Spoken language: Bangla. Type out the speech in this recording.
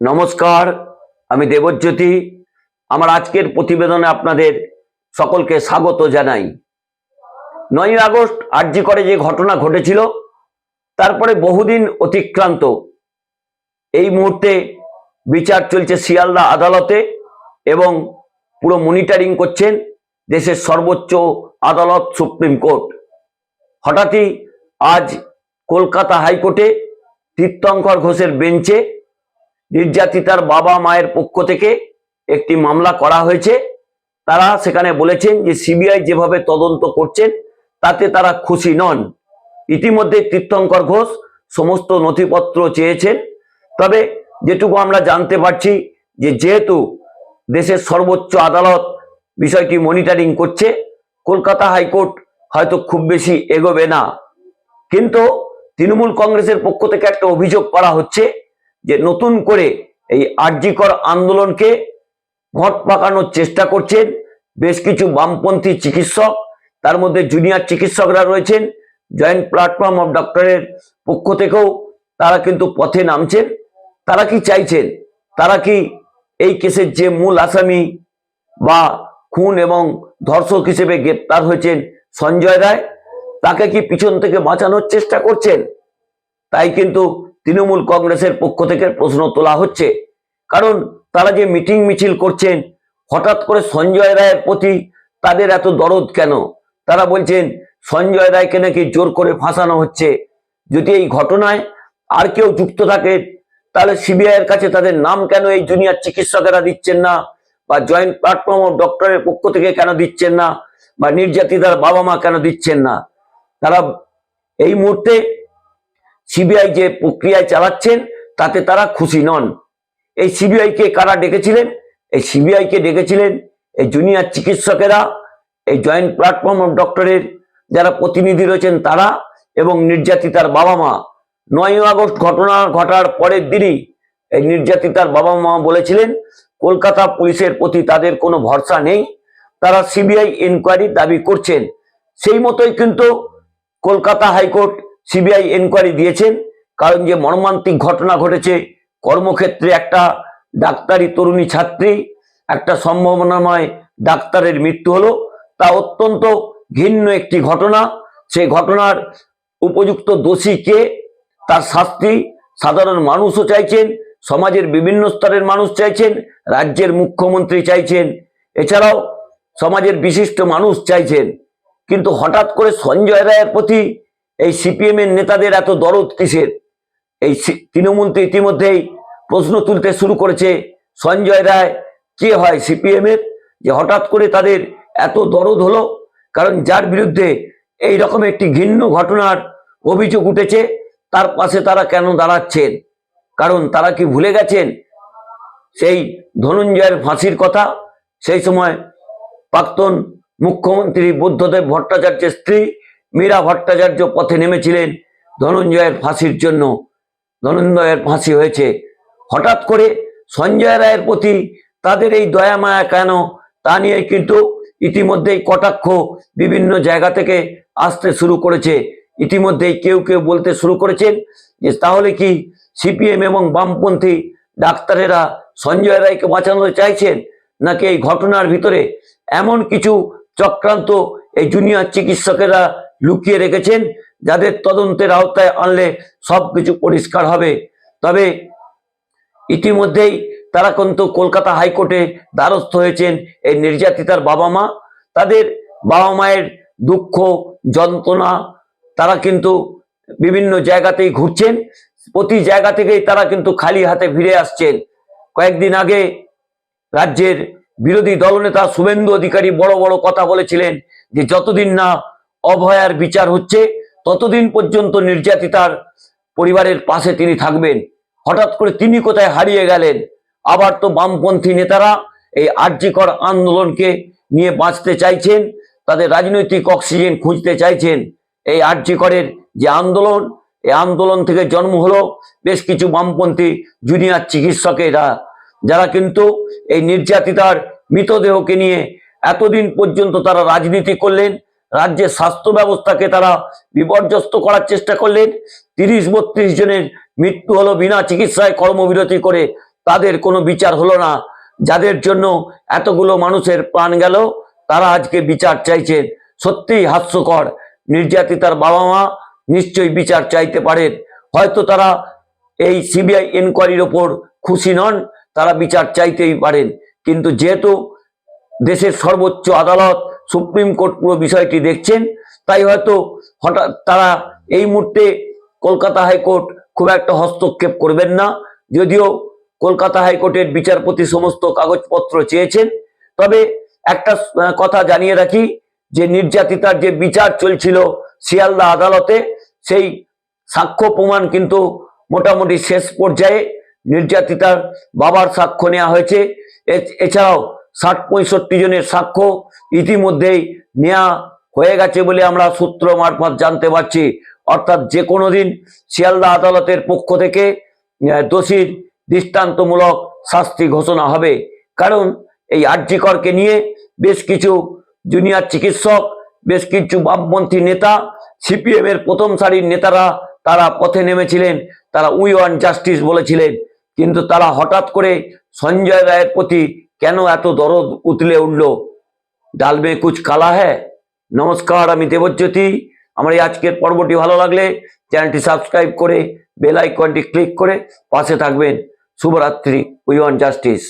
নমস্কার, আমি দেবজ্যোতি। আমার আজকের প্রতিবেদনে আপনাদের সকলকে স্বাগত জানাই। নয়ই আগস্ট আরজি করে যে ঘটনা ঘটেছিল, তারপরে বহুদিন অতিক্রান্ত। এই মুহূর্তে বিচার চলছে শিয়ালদা আদালতে এবং পুরো মনিটরিং করছেন দেশের সর্বোচ্চ আদালত সুপ্রিম কোর্ট। হঠাৎই আজ কলকাতা হাইকোর্টে তীর্থঙ্কর ঘোষের বেঞ্চে নির্যাতিতার বাবা মায়ের পক্ষ থেকে একটি মামলা করা হয়েছে। তারা সেখানে বলেছেন যে সিবিআই যেভাবে তদন্ত করছেন, তাতে তারা খুশি নন। ইতিমধ্যে তীর্থঙ্কর ঘোষ সমস্ত নথিপত্র চেয়েছেন। তবে যেটুকু আমরা জানতে পারছি যে যেহেতু দেশের সর্বোচ্চ আদালত বিষয়টি মনিটরিং করছে, কলকাতা হাইকোর্ট হয়তো খুব বেশি এগোবে না। কিন্তু তৃণমূল কংগ্রেসের পক্ষ থেকে একটা অভিযোগ করা হচ্ছে যে নতুন করে এই আর্যিকর আন্দোলনকে ঘট পাকানোর চেষ্টা করছেন। বেশ কিছু বামপন্থী চিকিৎসক, তার মধ্যে জুনিয়র চিকিৎসকরা রয়েছেন। জয়েন্ট প্ল্যাটফর্ম অফ ডক্টরের পক্ষ থেকেও তারা কিন্তু পথে নামছেন। তারা কি চাইছেন? তারা কি এই কেসের যে মূল আসামি বা খুন এবং ধর্ষক হিসেবে গ্রেপ্তার হয়েছেন সঞ্জয় রায়, তাকে কি পিছন থেকে বাঁচানোর চেষ্টা করছেন? তাই কিন্তু তৃণমূল কংগ্রেসের পক্ষ থেকে প্রশ্ন তোলা হচ্ছে, কারণ তারা যে মিটিং মিছিল করছেন, হঠাৎ করে সঞ্জয় রায়ের প্রতি তাদের এত দরদ কেন? তারা বলছেন, সঞ্জয় রায়কে নাকি জোর করে ফাঁসানো হচ্ছে। যদি এই ঘটনায় আর কেউ যুক্ত থাকে, তাহলে সিবিআই এর কাছে তাদের নাম কেন এই জুনিয়র চিকিৎসকেরা দিচ্ছেন না? বা জয়েন্ট প্ল্যাটফর্ম অফ ডক্টরের পক্ষ থেকে কেন দিচ্ছেন না? বা নির্যাতিতার বাবা মা কেন দিচ্ছেন না? তারা এই মুহূর্তে সিবিআই যে প্রক্রিয়ায় চালাচ্ছেন, তাতে তারা খুশি নন। এই সিবিআই কে কারা ডেকেছিলেন? এই সিবিআই কে ডেকেছিলেন এই জুনিয়র চিকিৎসকেরা, এই জয়েন্ট প্ল্যাটফর্ম অফ ডক্টরের যারা প্রতিনিধি রয়েছেন তারা এবং নির্যাতিতার বাবা মা নয় আগস্ট ঘটনা ঘটার পরের দিনই এই নির্যাতিতার বাবা মা বলেছিলেন, কলকাতা পুলিশের প্রতি তাদের কোনো ভরসা নেই। তারা সিবিআই ইনকোয়ারি দাবি করছেন। সেই মতোই কিন্তু কলকাতা হাইকোর্ট সিবিআই এনকোয়ারি দিয়েছেন, কারণ যে মর্মান্তিক ঘটনা ঘটেছে, কর্মক্ষেত্রে একটা ডাক্তারি তরুণী ছাত্রী, একটা সম্ভাবনাময় ডাক্তারের মৃত্যু হলো, তা অত্যন্ত ঘিন্ন একটি ঘটনা। সেই ঘটনার উপযুক্ত দোষী কে? তার শাস্তি সাধারণ মানুষও চাইছেন, সমাজের বিভিন্ন স্তরের মানুষ চাইছেন, রাজ্যের মুখ্যমন্ত্রী চাইছেন, এছাড়াও সমাজের বিশিষ্ট মানুষ চাইছেন। কিন্তু হঠাৎ করে সঞ্জয় রায়ের প্রতি এই সিপিএম এর নেতাদের এত দরদ কিসের? এই তৃণমূল ইতিমধ্যেই প্রশ্ন তুলতে শুরু করেছে সঞ্জয় রায়। কে হয় সিপিএম এর? যে হঠাৎ করে তাদের এত দরদ হলো, কারণ যার বিরুদ্ধে এই রকম একটি ঘিন্ন ঘটনার অভিযোগ উঠেছে, তার পাশে তারা কেন দাঁড়াচ্ছেন? কারণ তারা কি ভুলে গেছেন? সেই ধনঞ্জয়ের ফাঁসির কথা, সেই সময় প্রাক্তন মুখ্যমন্ত্রী বুদ্ধদেব ভট্টাচার্যের স্ত্রী মীরা ভট্টাচার্য পথে নেমেছিলেন। ধনঞ্জয়ের ফাঁসির জন্য। ধনঞ্জয়ের ফাঁসি হয়েছে। হঠাৎ করে সঞ্জয় রায়ের প্রতি তাদের এই দয়া মায়া কেন? তা নিয়ে কিন্তু ইতিমধ্যেই কটাক্ষ বিভিন্ন জায়গা থেকে আসতে শুরু করেছে। ইতিমধ্যেই কেউ কেউ বলতে শুরু করেছেন যে, তাহলে কি সিপিএম এবং বামপন্থী ডাক্তারেরা সঞ্জয় রায়কে বাঁচানো চাইছেন? নাকি এই ঘটনার ভিতরে এমন কিছু চক্রান্ত এই জুনিয়র চিকিৎসকেরা লুকিয়ে রেখেছেন, যাদের তদন্তের আওতায় আনলে সব কিছু পরিষ্কার হবে। তবে ইতিমধ্যেই তারা কিন্তু কলকাতা হাইকোর্টে দ্বারস্থ হয়েছেন এই নির্যাতিতার বাবা মা। তাদের বাবা মায়ের দুঃখ, যন্ত্রণা, তারা কিন্তু বিভিন্ন জায়গাতেই ঘুরছেন। প্রতি জায়গা থেকেই তারা কিন্তু খালি হাতে ফিরে আসছেন। কয়েকদিন আগে রাজ্যের বিরোধী দলনেতা শুভেন্দু অধিকারী বড় বড় কথা বলেছিলেন যে, যতদিন না অভয়ার বিচার হচ্ছে, ততদিন পর্যন্ত নির্যাতিতার পরিবারের পাশে তিনি থাকবেন। হঠাৎ করে তিনি কোথায় হারিয়ে গেলেন? আবার তো বামপন্থী নেতারা এই আর্যিকর আন্দোলনকে নিয়ে বাঁচতে চাইছেন, তাদের রাজনৈতিক অক্সিজেন খুঁজতে চাইছেন। এই আর্যিকরের যে আন্দোলন, এই আন্দোলন থেকে জন্ম হলো বেশ কিছু বামপন্থী জুনিয়র চিকিৎসকেরা, যারা কিন্তু এই নির্যাতিতার মৃতদেহকে নিয়ে এতদিন পর্যন্ত তারা রাজনীতি করলেন রাজ্যের স্বাস্থ্য ব্যবস্থাকে তারা বিপর্যস্ত করার চেষ্টা করলেন। তিরিশ বত্রিশ জনের মৃত্যু হলো বিনা চিকিৎসায় কর্মবিরতি করে। তাদের কোনো বিচার হলো না। যাদের জন্য এতগুলো মানুষের প্রাণ গেল, তারা আজকে বিচার চাইছেন। সত্যিই হাস্যকর। নির্যাতিতার বাবা মা নিশ্চয়ই বিচার চাইতে পারেন। হয়তো তারা এই সিবিআই এনকোয়ারির ওপর খুশি নন, তারা বিচার চাইতেই পারেন। কিন্তু যেহেতু দেশের সর্বোচ্চ আদালত সুপ্রিম কোর্ট পুরো বিষয়টি দেখছেন, তাই হয়তো হঠাৎ তারা এই মুহূর্তে কলকাতা হাইকোর্ট খুব একটা হস্তক্ষেপ করবেন না। যদিও কলকাতা হাইকোর্টের বিচারপতি সমস্ত কাগজপত্র চেয়েছেন, তবে একটা কথা জানিয়ে রাখি, যে নির্যাতিতার যে বিচার চলছিল শিয়ালদা আদালতে, সেই সাক্ষ্য প্রমাণ কিন্তু মোটামুটি শেষ পর্যায়ে নির্যাতিতার বাবার সাক্ষ্য নেওয়া হয়েছে। এছাড়াও ষাট পঁয়ষট্টি জনের সাক্ষ্য ইতিমধ্যেই নেওয়া হয়ে গেছে বলে আমরা সূত্র মারফত জানতে পারছি। অর্থাৎ যে কোনো দিন শিয়ালদা আদালতের পক্ষ থেকে দোষীর দৃষ্টান্তমূলক শাস্তি ঘোষণা হবে। কারণ এই আর্যিকরকে নিয়ে বেশ কিছু জুনিয়র চিকিৎসক, বেশ কিছু বামপন্থী নেতা সিপিএম এর প্রথম সারির নেতারা তারা পথে নেমেছিলেন, তারা উই ওয়ান জাস্টিস বলেছিলেন। কিন্তু তারা হঠাৎ করে সঞ্জয় রায়ের প্রতি কেন এত দরদ উতলে উঠল? ডালবে কুচ কালা হ্যাঁ নমস্কার, আমি দেবজ্যোতি। আমার এই আজকের পর্বটি ভালো লাগলে চ্যানেলটি সাবস্ক্রাইব করে বেল আইকনটি ক্লিক করে পাশে থাকবেন। শুভরাত্রি, উই ওয়ান জাস্টিস।